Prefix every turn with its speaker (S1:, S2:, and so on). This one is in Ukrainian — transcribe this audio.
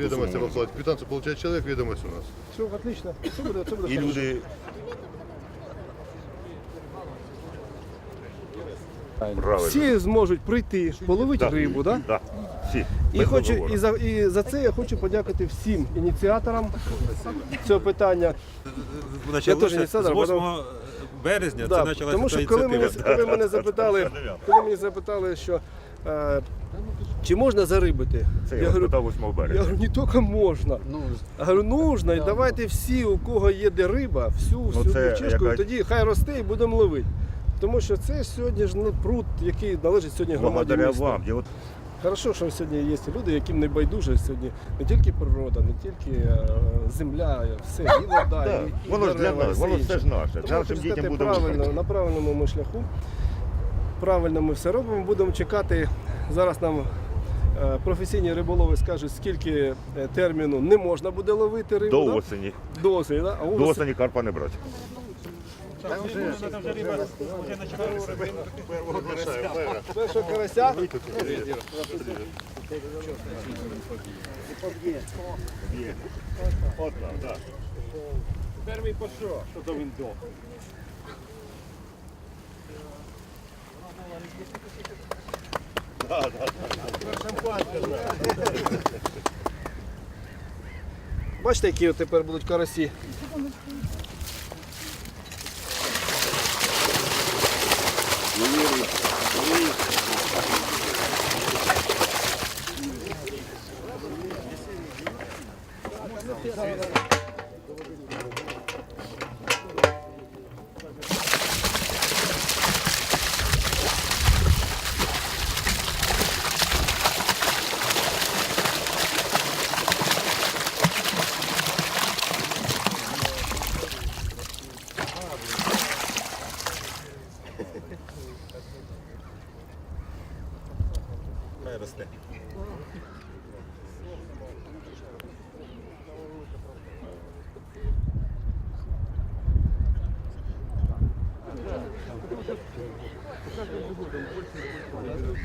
S1: Ведомости
S2: суму
S1: выплатить. Квитанцию получает человек, ведомость у нас.
S3: Все, отлично. Все буде, все буде
S2: І люди правильно.
S3: Всі зможуть прийти, половити
S2: Да.
S3: рибу, да?
S2: Да. Всі.
S3: І
S2: Без
S3: хочу
S2: договору.
S3: і за і за це я хочу подякувати всім ініціаторам цього питання. Теж ініціатор,
S4: з 8 березня
S3: Да,
S4: це почалася
S3: тому що коли мені,
S4: ініціатива.
S3: коли мене запитали, коли мені запитали, що е, чи можна зарибити,
S2: Це
S3: я
S2: я
S3: говорю,
S2: спитав 8
S3: я
S2: березня.
S3: говорю, не тільки можна. Я говорю, нужно, і давайте всі, у кого є де риба, всю, всю
S2: Ну, це
S3: чешку,
S2: яка-
S3: і тоді хай росте і будемо ловити. Тому що це сьогодні ж ну, пруд, який належить сьогодні громаді
S2: Благодаря
S3: міста.
S2: вам. Я от
S3: Хорошо, що сьогодні є люди, яким не байдуже сьогодні не тільки природа, не тільки е, земля, все, і вода,
S2: Да,
S3: і, і
S2: воно ж для
S3: дерева,
S2: нас,
S3: все
S2: воно
S3: інше.
S2: все ж наше.
S3: Тому
S2: Нашим дітям
S3: сказати,
S2: будемо
S3: правильно, на правильному ми шляху. Правильно ми все робимо. Будемо чекати. Зараз нам е, професійні риболови скажуть, скільки е, терміну не можна буде ловити рибу.
S2: До
S3: да?
S2: осені.
S3: До осені, да? а у
S2: До
S3: вас
S2: осені карпа не брати.
S3: Першого карася.
S2: От так.
S4: Перший пішов, що то він дох.
S3: Бачите, які тепер будуть карасі.
S4: Хай росте. Bu kadar da buradan. Bu kadar da buradan.